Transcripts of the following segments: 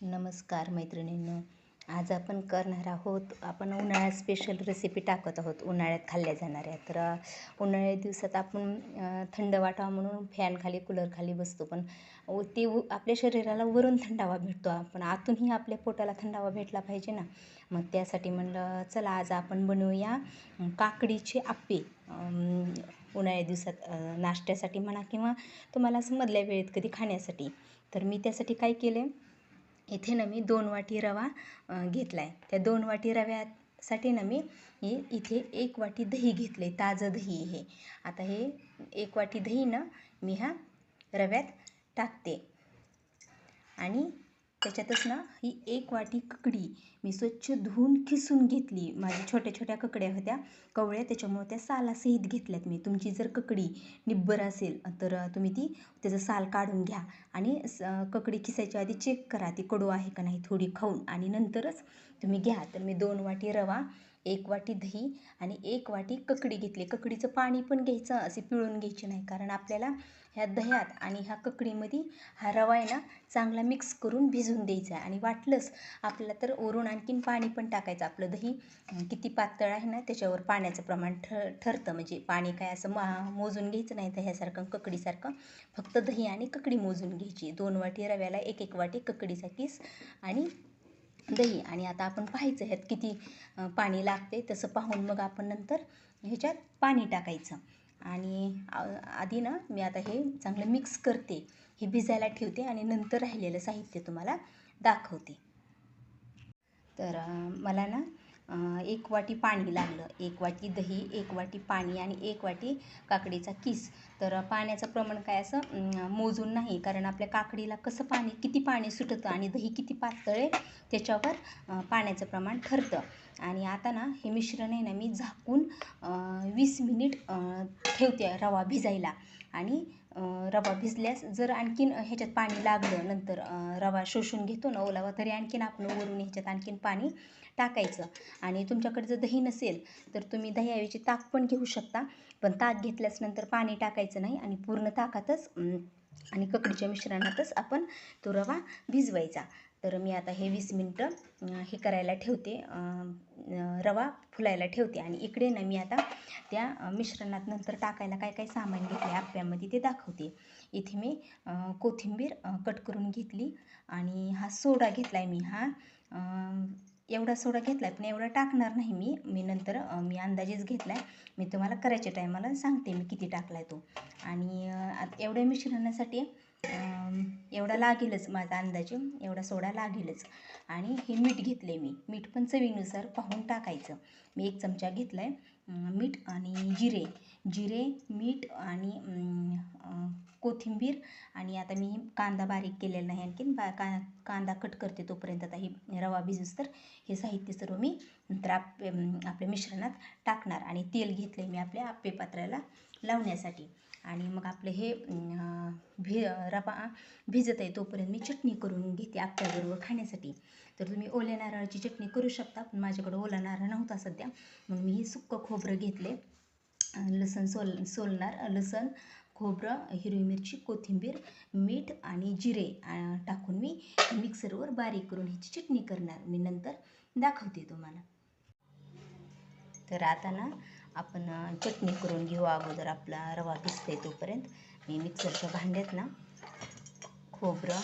नमस्कार मैत्रिणींनो. आज आपण करणार आहोत आपण उन्हाळ्यात स्पेशल रेसिपी टाकत आहोत. उन्हाळ्यात खाल्ल्या जाणाऱ्या तर उन्हाळ्या दिवसात आपण थंड वाटावा म्हणून फॅनखाली कूलरखाली बसतो. पण ते आपल्या शरीराला वरून थंडावा भेटतो. पण आतूनही आपल्या पोटाला थंडावा भेटला पाहिजे ना. मग त्यासाठी म्हणलं चला आज आपण बनवूया काकडीचे आप्पे. उन्हाळ्या दिवसात नाश्त्यासाठी म्हणा किंवा तुम्हाला असं मधल्या वेळेत कधी खाण्यासाठी. तर मी त्यासाठी काय केले इथे ना मी दोन वाटी रवा घेतला आहे त्या दोन वाटी रव्यासाठी ना मी इथे एक वाटी दही घेतलं आहे ताजं दही हे. आता हे एक वाटी दही ना मी ह्या रव्यात टाकते. आणि त्याच्यातच ना ही एक वाटी ककडी मी स्वच्छ धुवून खिसून घेतली. माझ्या छोट्या छोट्या ककड्या होत्या. कवळ्या त्याच्यामुळे त्या सालासहित घेतल्यात मी. तुमची जर ककडी निब्बर असेल तर तुम्ही ती त्याचं साल काढून घ्या आणि स ककडी खिसायच्या आधी चेक करा ती कडू आहे का नाही थोडी खाऊन. आणि नंतरच तुम्ही घ्या. तर मी दोन वाटी रवा एक वाटी दही आणि एक वाटी ककडी घेतली. ककडीचं पाणी पण घ्यायचं असे पिळून घ्यायचे नाही. कारण आपल्याला ह्या दह्यात आणि ह्या ककडीमध्ये हा रवा आहे ना चांगला मिक्स करून भिजून द्यायचा आहे. आणि वाटलंच आपल्याला तर ओरून आणखीन पाणी पण टाकायचं. आपलं दही किती पातळ आहे ना त्याच्यावर पाण्याचं प्रमाण ठ ठरतं. म्हणजे पाणी काय असं मा मोजून घ्यायचं नाही दह्यासारखं ककडीसारखं. फक्त दही आणि ककडी मोजून घ्यायची. दोन वाटी रव्याला एक एक वाटी ककडीचा किस आणि दही आणि आता आपण पाहायचं ह्यात किती पाणी लागते तसं पाहून मग आपण नंतर ह्याच्यात पाणी टाकायचं. आणि आधी ना मी आता हे चांगलं मिक्स करते हे भिजायला ठेवते आणि नंतर राहिलेलं साहित्य तुम्हाला दाखवते. तर मला ना एक वाटी पाणी लागलं. एक वाटी दही एक वाटी पाणी आणि एक वाटी काकडीचा किस. तर पाण्याचं प्रमाण काय असं मोजून नाही. कारण आपल्या काकडीला कसं पाणी किती पाणी सुटतं आणि दही किती पातळ आहे त्याच्यावर पाण्याचं प्रमाण ठरतं. आणि आता ना हे मिश्रण आहे ना मी झाकून वीस मिनिट ठेवते रवा भिजायला. आणि रवा भिजल्यास जर आणखीन ह्याच्यात पाणी लागलं नंतर रवा शोषून घेतो ना ओलावा तरी आणखीन आपण वरून ह्याच्यात आणखीन पाणी टाकायचं. आणि तुमच्याकडे जर दही नसेल तर तुम्ही दह्याऐवजी ताक पण घेऊ शकता. पण ताक घेतल्यास नंतर पाणी टाकायचं नाही आणि पूर्ण ताकातच आणि ककडीच्या मिश्रणातच आपण तो रवा भिजवायचा. तर मी आता हे वीस मिनटं हे करायला ठेवते. रवा फुलायला ठेवते. आणि इकडे ना मी आता त्या मिश्रणात नंतर टाकायला काय काय सामान घेतले आप्यामध्ये ते दाखवते. इथे मी कोथिंबीर कट करून घेतली. आणि हा सोडा घेतला आहे मी. हा एवढा सोडा घेतला आहे पण एवढा टाकणार नाही मी. मी नंतर मी अंदाजेच घेतला आहे मी तुम्हाला करायच्या टायमाला सांगते मी किती टाकला आहे तो. आणि एवढ्या मिश्रणासाठी एवढा लागेलच माझा अंदाजे एवढा सोडा लागेलच. आणि हे मीठ घेतले मी. मीठ पण चवीनुसार पाहून टाकायचं. मी एक चमचा घेतला आहे मीठ आणि जिरे. जिरे मीठ आणि कोथिंबीर आणि आता मी कांदा बारीक केलेला नाही आणखीन. बा का कांदा कट करते तोपर्यंत आता ही रवा भिजूस तर हे साहित्य सर्व मी नंतर आप आपल्या मिश्रणात टाकणार. आणि तेल घेतले मी आपल्या आप्पे पात्राला लावण्यासाठी. आणि मग आपलं हे भि भी रवा भिजत आहे तोपर्यंत मी चटणी करून घेते आपल्याबरोबर खाण्यासाठी. तर तुम्ही ओल्या नारळाची चटणी करू शकता पण माझ्याकडं ओला नारळ नव्हता सध्या. मग मी हे सुक्कं खोबरं घेतले. लसण सोल सोलणार लसण खोबरं हिरवी मिरची कोथिंबीर मीठ आणि जिरे टाकून मी मिक्सरवर बारीक करून ह्याची चटणी करणार. मी नंतर दाखवते तुम्हाला. तर आता ना आपण चटणी करून घेऊ अगोदर आपला रवा भिजते तोपर्यंत. मी मिक्सरच्या भांड्यात ना खोबरं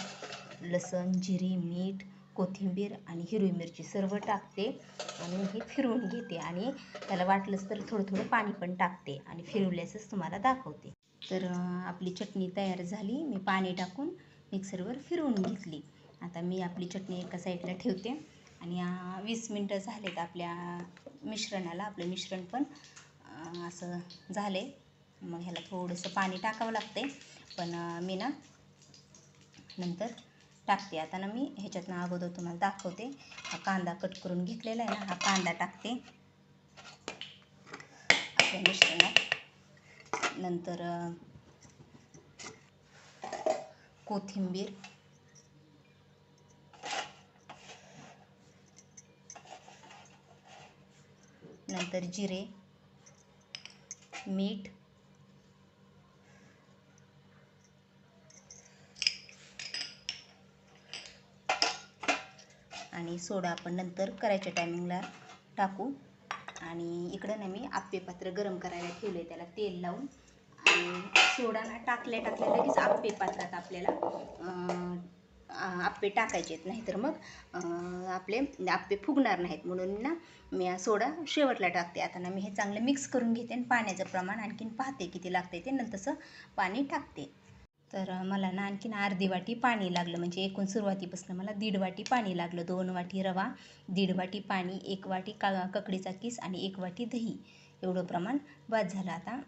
लसण जिरी मीठ कोथिंबीर आणि हिरवी मिरची सर्व टाकते आणि हे फिरवून घेते. आणि त्याला वाटलंच तर थोडं थोडं पाणी पण टाकते आणि फिरवल्याचंच तुम्हाला दाखवते. तर आपली चटणी तयार झाली. मी पाणी टाकून मिक्सरवर फिरवून घेतली. आता मी आपली चटणी एका साईडला ठेवते आणि वीस मिनटं झालेत आपल्या मिश्रणाला. आपलं मिश्रण पण असं झाले. मग ह्याला थोडंसं पाणी टाकावं लागते. पण मी ना नंतर टाकते. आता ना मी ह्याच्यातनं अगोदर तुम्हाला दाखवते. हा कांदा कट करून घेतलेला आहे ना हा कांदा टाकते. आपल्या मिश्रणात. नंतर कोथिंबीर. नंतर जिरे. मीठ. आणि सोडा आपण नंतर करायच्या टायमिंगला टाकू. आणि इकडं ना मी आप्पे पात्र गरम करायला ठेवले त्याला तेल लावून. आणि सोडांना टाकल्या टाकल्या लगेच आप्पे पात्रात आपल्याला आप्पे टाकायचे आहेत नाहीतर मग आपले आप्पे फुगणार नाहीत. म्हणून ना मी सोडा शेवटला टाकते. आता ना मी हे चांगलं मिक्स करून घेते आणि पाण्याचं प्रमाण आणखीन पाहते किती लागते ते. नंतर तसं पाणी टाकते. तर मला ना आणखीन अर्धी वाटी पाणी लागलं. म्हणजे एकूण सुरुवातीपासून मला दीड वाटी पाणी लागलं. दोन वाटी रवा दीड वाटी पाणी एक वाटी का ककडीचा किस आणि एक वाटी दही. एवढं प्रमाण बाद झालं. आता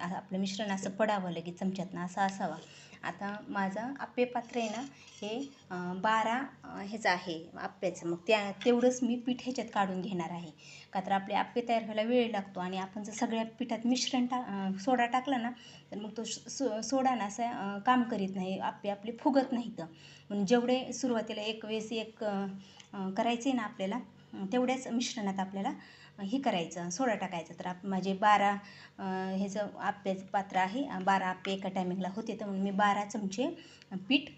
आपलं मिश्रण असं पडावं लगेच चमच्यातनं असं असावा. आता माझं आप्पे पात्र आहे ना हे बारा ह्याचं आहे आप्प्याचं मग त्या तेवढंच मी पीठ ह्याच्यात काढून घेणार आहे. का तर आपले आप्पे तयार व्हायला वेळ लागतो आणि आपण जर सगळ्या पिठात मिश्रण टा सोडा टाकला ना तर मग तो सो सोडा ना असं काम करीत नाही. आप्पे आपले फुगत नाहीत. म्हणून जेवढे सुरुवातीला एक वेळेस एक करायचे ना आपल्याला तेवढ्याच मिश्रणात आपल्याला हे करायचं सोडा टाकायचा. तर आप माझे बारा ह्याचं आप्याचं पात्र आहे बारा आप्पे एका टायमिंगला होते तर म्हणून मी बारा चमचे पीठ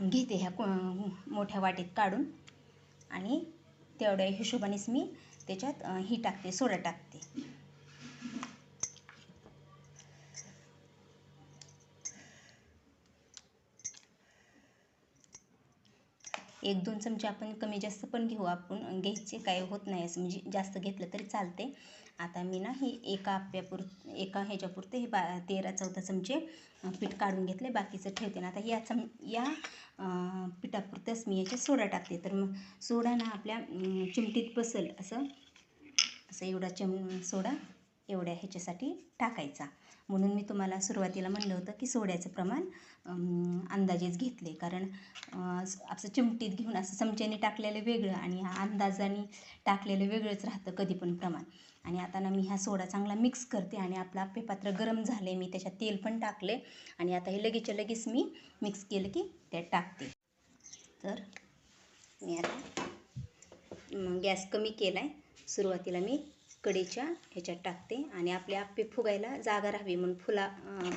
घेते ह्या मोठ्या वाटीत काढून आणि तेवढ्या हिशोबानेच मी त्याच्यात ही टाकते सोडा टाकते. एक दोन चमचे आपण कमी जास्त पण घेऊ आपण घ्यायचे काय होत नाही असं म्हणजे जास्त घेतलं तरी चालते. आता मी ना ही एका आप्यापुर एका ह्याच्यापुरते हे बा तेरा चौदा चमचे पीठ काढून घेतले बाकीचं ठेवते. ना आता या चम या पिठापुरतंच मी याच्यात सोडा टाकते. तर मग सोडा ना आपल्या चिमटीत बसल असं असं एवढा चम सोडा एवढ्या ह्याच्यासाठी टाकायचा. म्हणून मी तुम्हाला सुरुवातीला म्हणलं होतं की सोड्याचं प्रमाण अंदाजेच घेतले. कारण असं चिमटीत घेऊन असं चमच्याने टाकलेलं वेगळं आणि हा अंदाजाने टाकलेलं वेगळंच राहतं कधी पण प्रमाण. आणि आता ना मी हा सोडा चांगला मिक्स करते आणि आपलं आपे पात्र गरम झाले मी त्याच्यात तेल पण टाकले आणि आता हे लगेचच्या लगेच मी मिक्स केलं की त्यात टाकते. तर मी आता गॅस कमी केला आहे सुरुवातीला मी कढईच्या ह्याच्यात टाकते आणि आपले आप्पे फुगायला जागा राहावी म्हणून फुला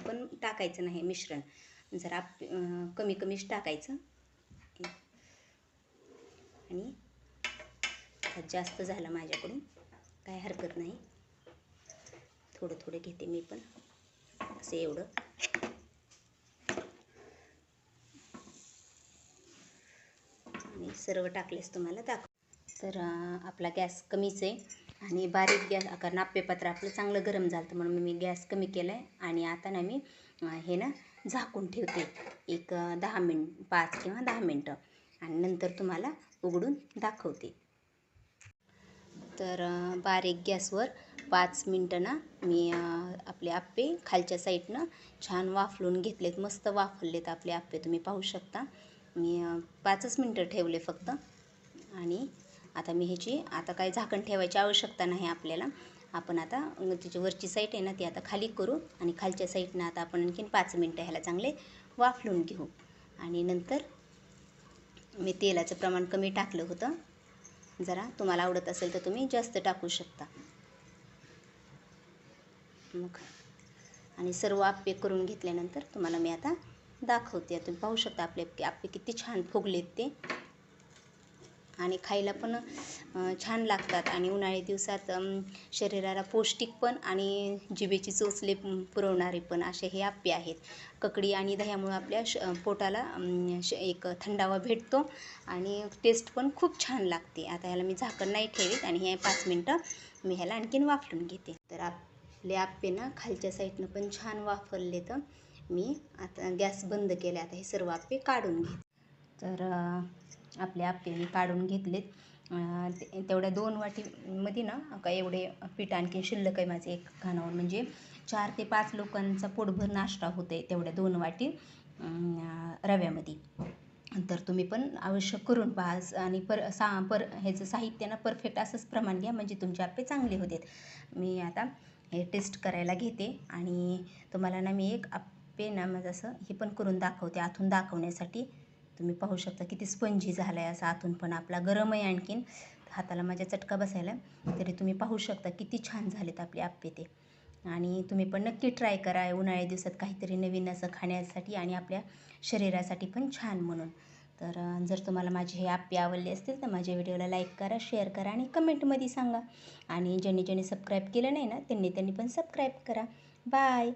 पण टाकायचं नाही मिश्रण. जर आप कमी कमीच टाकायचं. आणि जास्त झालं माझ्याकडून. काय हरकत नाही. थोडं थोडं घेते मी पण. असं एवढं. आणि सर्व टाकलेस तुम्हाला दाखव तर आपला गॅस कमीच आहे. आणि बारीक गॅस कारण आप्पेपात्र आपलं चांगलं गरम झालं म्हणून मी गॅस कमी केला आहे आणि आता ना मी हे ना झाकून ठेवते. एक दहा मिनट पाच किंवा दहा मिनटं. आणि नंतर तुम्हाला उघडून दाखवते. तर बारीक गॅसवर पाच मिनटं ना मी आपले आप्पे खालच्या साईडनं छान वाफलून घेतलेत. मस्त वाफललेत आपले आप्पे. तुम्ही पाहू शकता. मी पाचच मिनटं ठेवले फक्त. आणि आता मी ह्याची आता काय झाकण ठेवायची आवश्यकता नाही आपल्याला. आपण आता अं, त्याची वरची साईट आहे ना ती आता खाली करू आणि खालच्या साईडनं आता आपण आणखीन पाच मिनटं ह्याला चांगले वाफलून घेऊ. आणि नंतर मी तेलाचं प्रमाण कमी टाकलं होतं. जरा तुम्हाला आवडत असेल तर तुम्ही जास्त टाकू शकता. मग आणि सर्व आप्पे करून घेतल्यानंतर तुम्हाला मी आता दाखवते. तुम्ही पाहू शकता आपले आप्पे किती छान फुगलेत ते. आणि खायला पण छान लागतात. आणि उन्हाळी दिवसात शरीराला पौष्टिक पण आणि जिभेची चोचले पुरवणारे पण असे हे आप्पे आहेत. ककडी आणि दह्यामुळं आपल्या श पोटाला श एक थंडावा भेटतो आणि टेस्ट पण खूप छान लागते. आता ह्याला मी झाकण नाही ठेवीत आणि हे पाच मिनटं मी ह्याला आणखीन वाफलून घेते. तर आपले आप्पे ना खालच्या साईडनं पण छान वाफरले तर मी आता गॅस बंद केला. आता हे सर्व आप्पे काढून घेते. तर आपले आप्पे मी काढून घेतलेत. ते- तेवढ्या दोन वाटीमध्ये ना का एवढे पीठ आणखी शिल्लक आहे माझे एक खानावर. म्हणजे चार ते पाच लोकांचा पोटभर नाश्ता होते तेवढ्या दोन वाटी रव्यामध्ये. तर तुम्ही पण अवश्य करून पहा. स- आणि पर सा पर ह्याचं साहित्य ना परफेक्ट असंच प्रमाण घ्या. म्हणजे तुमचे आप्पे चांगले होतात. मी आता हे टेस्ट करायला घेते. आणि तुम्हाला ना मी एक आप्पे ना माझं असं हे पण करून दाखवते. आतून दाखवण्यासाठी तुम्ही पाहू शकता किती स्पंजी झाला आहे असा आतून पण आपला गरम आहे आणखीन. हाताला माझ्या चटका बसायला. तरी तुम्ही पाहू शकता किती छान झालेत आपले आप्पे ते. आणि तुम्ही पण नक्की ट्राय करा. उन्हाळ्या दिवसात काहीतरी नवीन असं खाण्यासाठी आणि आपल्या शरीरासाठी पण छान म्हणून. तर जर तुम्हाला माझे हे आप्पे आवडले असतील तर माझ्या व्हिडिओला लाईक करा शेअर करा आणि कमेंटमध्ये सांगा. आणि ज्यांनी ज्यांनी सबस्क्राईब केलं नाही ना त्यांनी त्यांनी पण सबस्क्राईब करा. बाय